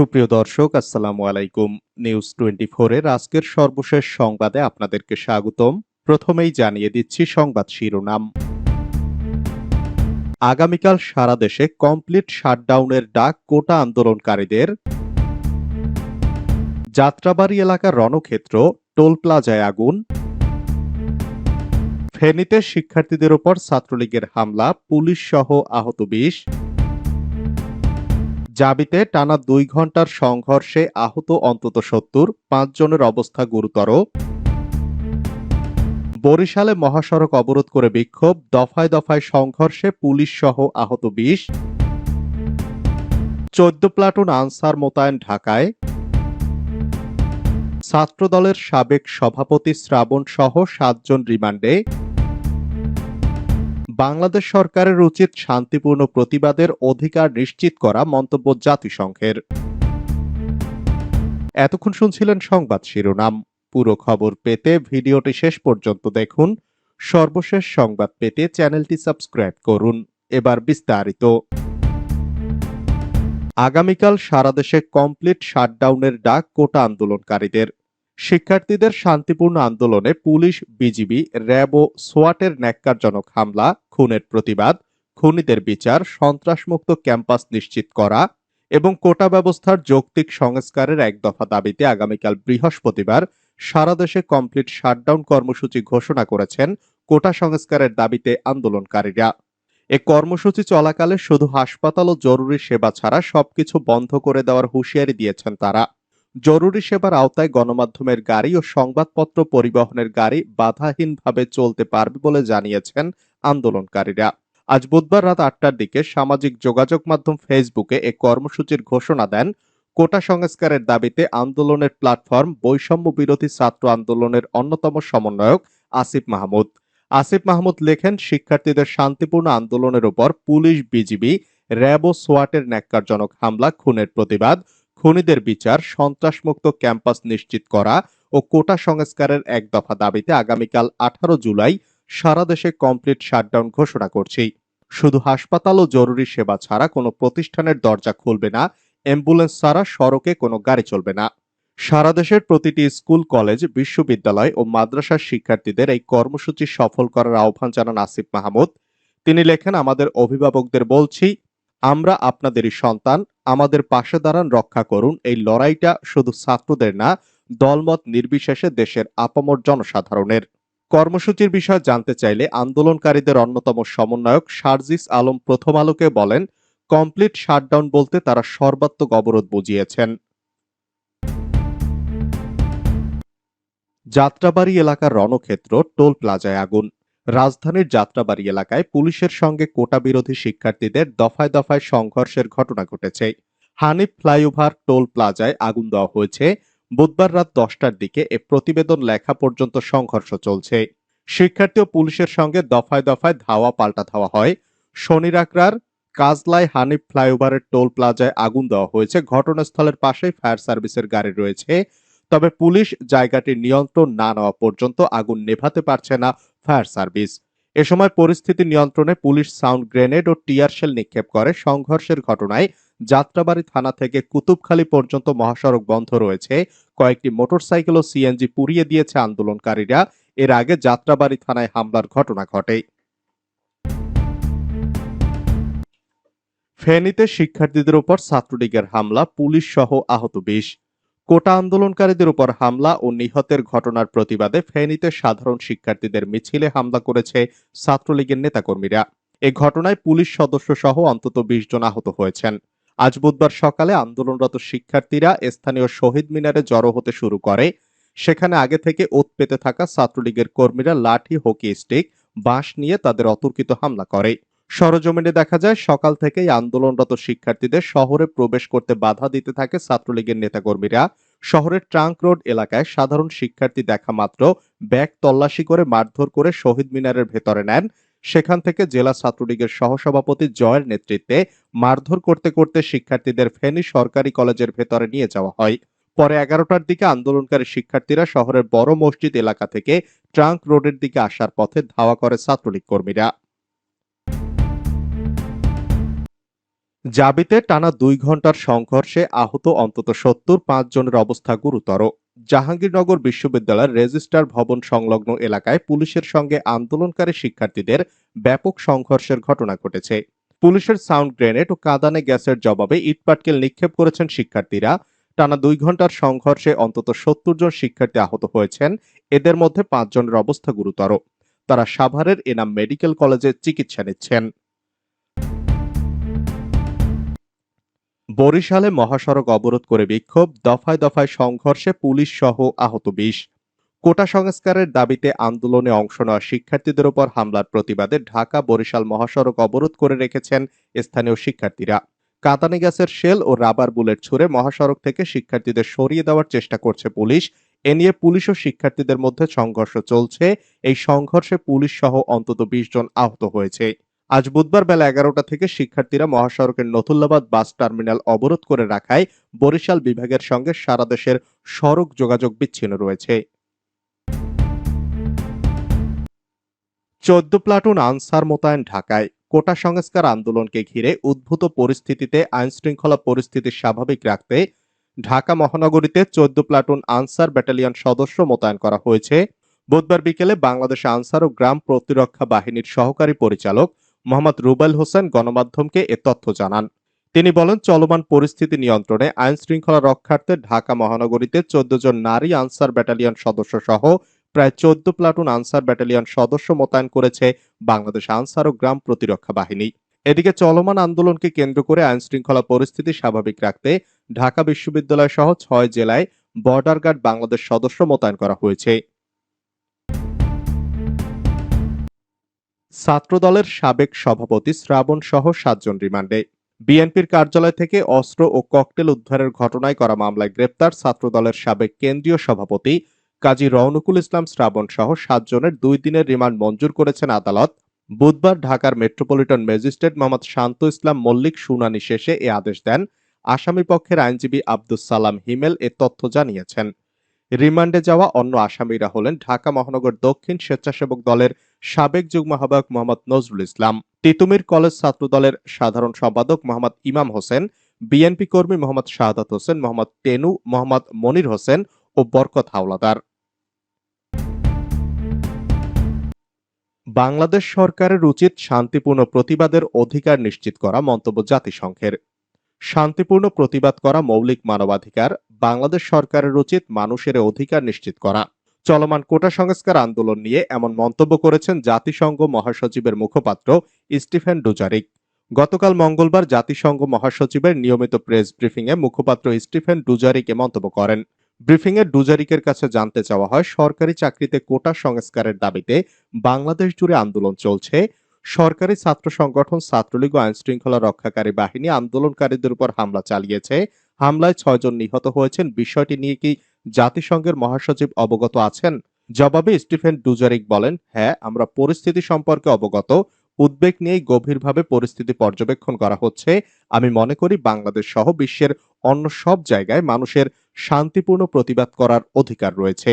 সুপ্রিয় দর্শক, আসসালামু আলাইকুম। নিউজ টোয়েন্টি এর আজকের সর্বশেষ সংবাদে আপনাদেরকে স্বাগতম। প্রথমেই জানিয়ে দিচ্ছি সংবাদ শিরোনাম। আগামীকাল সারা দেশে কমপ্লিট শাটডাউনের ডাক কোটা আন্দোলনকারীদের। যাত্রাবাড়ি এলাকার রণক্ষেত্র, টোল প্লাজায় আগুন। ফেনীতে শিক্ষার্থীদের ওপর ছাত্রলীগের হামলা, পুলিশ সহ আহত বিশ। জাবিতে টানা দুই ঘণ্টার সংঘর্ষে আহত অন্তত সত্তর, পাঁচজনের অবস্থা গুরুতর। বরিশালে মহাসড়ক অবরোধ করে বিক্ষোভ, দফায় দফায় সংঘর্ষে পুলিশ সহ আহত বিশ। চোদ্দ প্লাটুন আনসার মোতায়েন ঢাকায়। ছাত্রদলের সাবেক সভাপতি শ্রাবণ সহ সাতজন রিমান্ডে। বাংলাদেশ সরকারের উচিত শান্তিপূর্ণ প্রতিবাদের অধিকার নিশ্চিত করা মন্তব্য জাতিসংঘের। এতক্ষণ শুনছিলেন সংবাদ শিরোনাম। পুরো খবর পেতে ভিডিওটি শেষ পর্যন্ত দেখুন। সর্বশেষ সংবাদ পেতে চ্যানেলটি সাবস্ক্রাইব করুন। এবার বিস্তারিত। আগামীকাল সারা দেশে কমপ্লিট শাটডাউনের ডাক কোটা আন্দোলনকারীদের। শিক্ষার্থীদের শান্তিপূর্ণ আন্দোলনে পুলিশ, বিজিবি, র্যাব ও সোয়াটের ন্যাক্কারজনক হামলা, খুনের প্রতিবাদ, খুনিদের বিচার, সন্ত্রাসমুক্ত ক্যাম্পাস নিশ্চিত করা এবং কোটা ব্যবস্থার যৌক্তিক সংস্কারের এক দফা দাবিতে আগামীকাল বৃহস্পতিবার সারা দেশে কমপ্লিট শাটডাউন কর্মসূচি ঘোষণা করেছেন কোটা সংস্কারের দাবিতে আন্দোলনকারীরা। এ কর্মসূচি চলাকালে শুধু হাসপাতাল ও জরুরি সেবা ছাড়া সবকিছু বন্ধ করে দেওয়ার হুঁশিয়ারি দিয়েছেন তারা। জরুরি সেবার আওতায় গণমাধ্যমের গাড়ি ও সংবাদপত্র পরিবহনের গাড়ি বাধাহীনভাবে চলতে পারবে বলে জানিয়েছেন আন্দোলনকারীরা। আজ বুধবার রাত আটটার দিকে সামাজিক যোগাযোগ মাধ্যম ফেসবুকে এ কর্মসূচির ঘোষণা দেন কোটা সংস্কারের দাবিতে আন্দোলনের প্ল্যাটফর্ম বৈষম্য বিরোধী ছাত্র আন্দোলনের অন্যতম সমন্বয়ক আসিফ মাহমুদ। আসিফ মাহমুদ লেখেন, শিক্ষার্থীদের শান্তিপূর্ণ আন্দোলনের উপর পুলিশ বিজিবি র্যাব ও সোয়াটের ন্যাক্কারজনক হামলা, খুনের প্রতিবাদ খুনিদের বিচার, সন্ত্রাসমুক্ত ক্যাম্পাস নিশ্চিত করা ও কোটা সংস্কারের এক দফা দাবিতে আগামীকাল আঠারো জুলাই সারা দেশে কমপ্লিট শাটডাউন ঘোষণা করছি। শুধু হাসপাতাল ও জরুরি সেবা ছাড়া কোনো প্রতিষ্ঠানের দরজা খুলবে না, অ্যাম্বুলেন্স ছাড়া সড়কে কোনো গাড়ি চলবে না। সারা দেশের প্রতিটি স্কুল, কলেজ, বিশ্ববিদ্যালয় ও মাদ্রাসার শিক্ষার্থীদের এই কর্মসূচি সফল করার আহ্বান জানান আসিফ মাহমুদ। তিনি লেখেন, আমাদের অভিভাবকদের বলছি আমরা আপনাদেরই সন্তান আমাদের পাশে দাঁড়ান, রক্ষা করুন। এই লড়াইটা শুধু ছাত্রদের না, দলমত নির্বিশেষে দেশের আপামর জনসাধারণের। কর্মসূচির বিষয়ে জানতে চাইলে আন্দোলনকারীদের অন্যতম সমন্বয়ক সার্জিস আলম প্রথম আলোকে বলেন, কমপ্লিট শাটডাউন বলতে তারা সর্বাত্মক অবরোধ বুঝিয়েছেন। যাত্রাবাড়ি এলাকার রণক্ষেত্র টোল প্লাজায় আগুন। রাজধানীর যাত্রাবাড়ি এলাকায় পুলিশের সঙ্গে কোটা বিরোধী শিক্ষার্থীদের দফায় দফায় সংঘর্ষের ঘটনা ঘটেছে। হানিফ ফ্লাইওভার টোল প্লাজায় আগুন দেওয়া হয়েছে। বুধবার রাত দশটার দিকে এ প্রতিবেদন লেখা পর্যন্ত সংঘর্ষ চলছে। শিক্ষার্থী ও পুলিশের সঙ্গে দফায় দফায় ধাওয়া পাল্টা ধাওয়া হয়। শনি রাকরার কাজলাই হানিফ ফ্লাইওভারের টোল প্লাজায় আগুন দেওয়া হয়েছে। ঘটনাস্থলের পাশেই ফায়ার সার্ভিসের গাড়ি রয়েছে। তবে পুলিশ জায়গাটির নিয়ন্ত্রণ না নেওয়া পর্যন্ত আগুন নেভাতে পারছে না ফায়ার সার্ভিস। এ সময় পরিস্থিতি নিয়ন্ত্রণে পুলিশ সাউন্ড গ্রেনেড ও টিয়ার শেল নিক্ষেপ করে। সংঘর্ষের ঘটনায় যাত্রাবাড়ি থানা থেকে কুতুবখালী পর্যন্ত মহাসড়ক বন্ধ রয়েছে। কয়েকটি মোটরসাইকেল ও সিএনজি পুড়িয়ে দিয়েছে আন্দোলনকারীরা। এর আগে যাত্রাবাড়ি থানায় হামলার ঘটনা ঘটে। ফেনীতে শিক্ষার্থীদের উপর ছাত্রলীগের হামলা, পুলিশ সহ আহত বিশ। কোটা আন্দোলনকারীদের উপর হামলা ও নিহতের ঘটনার প্রতিবাদে ফেনীতে সাধারণ শিক্ষার্থীদের মিছিলে হামলা করেছে ছাত্রলীগের নেতাকর্মীরা। এ ঘটনায় পুলিশ সদস্য সহ অন্তত বিশ জন আহত হয়েছেন। আজ বুধবার সকালে আন্দোলনরত শিক্ষার্থীরা স্থানীয় শহীদ মিনারে জড়ো হতে শুরু করে। সেখানে আগে থেকে ওত পেতে থাকা ছাত্রলীগের কর্মীরা লাঠি, হকি, স্টিক, বাঁশ নিয়ে তাদের অতর্কিত হামলা করে। সরজমিনে দেখা যায়, সকাল থেকেই আন্দোলনরত শিক্ষার্থীদের শহরে প্রবেশ করতে বাধা দিতে থাকে ছাত্রলীগের নেতাকর্মীরা। শহরের ট্রাঙ্ক রোড এলাকায় সাধারণ শিক্ষার্থী দেখা মাত্র ব্যাগ তল্লাশি করে মারধর করে শহীদ মিনারের ভেতরে নেন। সেখান থেকে জেলা ছাত্রলীগের সহসভাপতি জয়ের নেতৃত্বে মারধর করতে করতে শিক্ষার্থীদের ফেনী সরকারি কলেজের ভেতরে নিয়ে যাওয়া হয়। পরে এগারোটার দিকে আন্দোলনকারী শিক্ষার্থীরা শহরের বড় মসজিদ এলাকা থেকে ট্রাঙ্ক রোডের দিকে আসার পথে ধাওয়া করে ছাত্রলীগ কর্মীরা। জাবিতে টানা দুই ঘণ্টার সংঘর্ষে আহত অন্তত সত্তর পাঁচ জনের অবস্থা গুরুতর। জাহাঙ্গীরনগর বিশ্ববিদ্যালয়ের রেজিস্ট্রার ভবন সংলগ্ন এলাকায় পুলিশের সঙ্গে আন্দোলনকারী শিক্ষার্থীদের ব্যাপক সংঘর্ষের ঘটনা ঘটেছে। পুলিশের সাউন্ড গ্রেনেড ও কাদানে গ্যাসের জবাবে ইটপাটকেল নিক্ষেপ করেছেন শিক্ষার্থীরা। টানা দুই ঘণ্টার সংঘর্ষে অন্তত সত্তর জন শিক্ষার্থী আহত হয়েছেন। এদের মধ্যে পাঁচ জনের অবস্থা গুরুতর। তারা সাভারের এনাম মেডিকেল কলেজে চিকিৎসা নিচ্ছেন। বরিশালে মহাসড়ক অবরোধ করে বিক্ষোভ, দফায় দফায় সংঘর্ষে পুলিশ সহ আহত বিশ। কোটা সংস্কারের দাবিতে আন্দোলনে অংশ নেওয়া শিক্ষার্থীদের উপর হামলার প্রতিবাদে ঢাকা বরিশাল মহাসড়ক অবরোধ করে রেখেছেন স্থানীয় শিক্ষার্থীরা। কাতানি গ্যাসের শেল ও রাবার বুলেট ছুড়ে মহাসড়ক থেকে শিক্ষার্থীদের সরিয়ে দেওয়ার চেষ্টা করছে পুলিশ। এ নিয়ে পুলিশ ও শিক্ষার্থীদের মধ্যে সংঘর্ষ চলছে। এই সংঘর্ষে পুলিশ সহ অন্তত বিশ জন আহত হয়েছে। আজ বুধবার বেলা এগারোটা থেকে শিক্ষার্থীরা মহাসড়কের নথুল্লাবাদ বাস টার্মিনাল অবরোধ করে রাখায় বরিশাল বিভাগের সঙ্গে সারা দেশের সড়ক যোগাযোগ বিচ্ছিন্ন রয়েছে। চোদ্দ প্লাটুন আনসার মোতায়েন ঢাকায় কোটা সংস্কার আন্দোলনকে ঘিরে উদ্ভূত পরিস্থিতিতে আইনশৃঙ্খলা পরিস্থিতি স্বাভাবিক রাখতে ঢাকা মহানগরীতে চোদ্দ প্লাটুন আনসার ব্যাটালিয়ন সদস্য মোতায়েন করা হয়েছে। বুধবার বিকেলে বাংলাদেশ আনসার ও গ্রাম প্রতিরক্ষা বাহিনীর সহকারী পরিচালক মোহাম্মদ রুবেল হোসেন গণমাধ্যমকে এ তথ্য জানান। তিনি বলেন, চলমান পরিস্থিতি নিয়ন্ত্রণে আইন শৃঙ্খলা রক্ষার্থে ঢাকা মহানগরীতে চোদ্দ জন নারী আনসার ব্যাটালিয়ন সদস্য সহ প্রায় চোদ্দ প্লাটুন আনসার ব্যাটালিয়ন সদস্য মোতায়েন করেছে বাংলাদেশ আনসার ও গ্রাম প্রতিরক্ষা বাহিনী। এদিকে চলমান আন্দোলনকে কেন্দ্র করে আইন শৃঙ্খলা পরিস্থিতি স্বাভাবিক রাখতে ঢাকা বিশ্ববিদ্যালয় সহ ছয় জেলায় বর্ডার গার্ড বাংলাদেশ সদস্য মোতায়েন করা হয়েছে। ছাত্রদলের সাবেক সভাপতি শ্রাবণ সহ সাতজন রিমান্ডে। বিএনপির কার্যালয় থেকে অস্ত্র ও ককটেল উদ্ধারের ঘটনায় করা মামলায় গ্রেপ্তার ছাত্রদলের সাবেক কেন্দ্রীয় সভাপতি কাজী রওনকুল ইসলাম শ্রাবণ সহ সাতজনের দুই দিনের রিমান্ড মঞ্জুর করেছেন আদালত। বুধবার ঢাকার মেট্রোপলিটন ম্যাজিস্ট্রেট মোহাম্মদ শান্ত ইসলাম মল্লিক শুনানি শেষে এ আদেশ দেন। আসামি পক্ষের আইনজীবী আব্দুস সালাম হিমেল এ তথ্য জানিয়েছেন। রিমান্ডে যাওয়া অন্য আসামিরা হলেন ঢাকা মহানগর দক্ষিণ স্বেচ্ছাসেবক দলের সাবেক যুগ্ম আহ্বায়ক মোহাম্মদ নজরুল ইসলাম তিতুমির কলেজ ছাত্র দলের সাধারণ সম্পাদক মোহাম্মদ ইমাম হোসেন, বিএনপি কর্মী মোহাম্মদ শাহাদাত হোসেন, মোহাম্মদ টেনু, মোহাম্মদ মনির হোসেন ও বরকত হাওলাদার। বাংলাদেশ সরকারের উচিত শান্তিপূর্ণ প্রতিবাদের অধিকার নিশ্চিত করা মন্তব্য জাতিসংঘের। শান্তিপূর্ণ প্রতিবাদ করা মৌলিক মানবাধিকার বাংলাদেশ সরকারের উচিত মানুষের অধিকার নিশ্চিত করা। চলমান কোটা সংস্কার আন্দোলন নিয়ে এমন মন্তব্য করেছেন জাতিসংঘ মহাসচিবের মুখপাত্র স্টিফেন ডুজারিক। গতকাল মঙ্গলবার জাতিসংঘ মহাসচিবের নিয়মিত প্রেস ব্রিফিংয়ে মুখপাত্র স্টিফেন ডুজারিক এ মন্তব্য করেন। ব্রিফিংয়ে ডুজারিকের কাছে জানতে চাওয়া হয়, সরকারি চাকরিতে কোটা সংস্কারের দাবিতে বাংলাদেশ জুড়ে আন্দোলন চলছে। সরকারি ছাত্র সংগঠন ছাত্রলীগ ও আইন শৃঙ্খলা রক্ষাকারী বাহিনী আন্দোলনকারীদের উপর হামলা চালিয়েছে। হামলায় ছয়জন নিহত হয়েছেন। বিষয়টি নিয়ে কি জাতিসংঘের মহাসচিব অবগত আছেন। জবাবে স্টিফেন ডুজারিক বলেন হ্যাঁ আমরা পরিস্থিতি সম্পর্কে অবগত। উদ্বেগ নিয়ে গভীরভাবে পরিস্থিতি পর্যবেক্ষণ করা হচ্ছে। আমি মনে করি বাংলাদেশ সহ বিশ্বের অন্য সব জায়গায় মানুষের শান্তিপূর্ণ প্রতিবাদ করার অধিকার রয়েছে।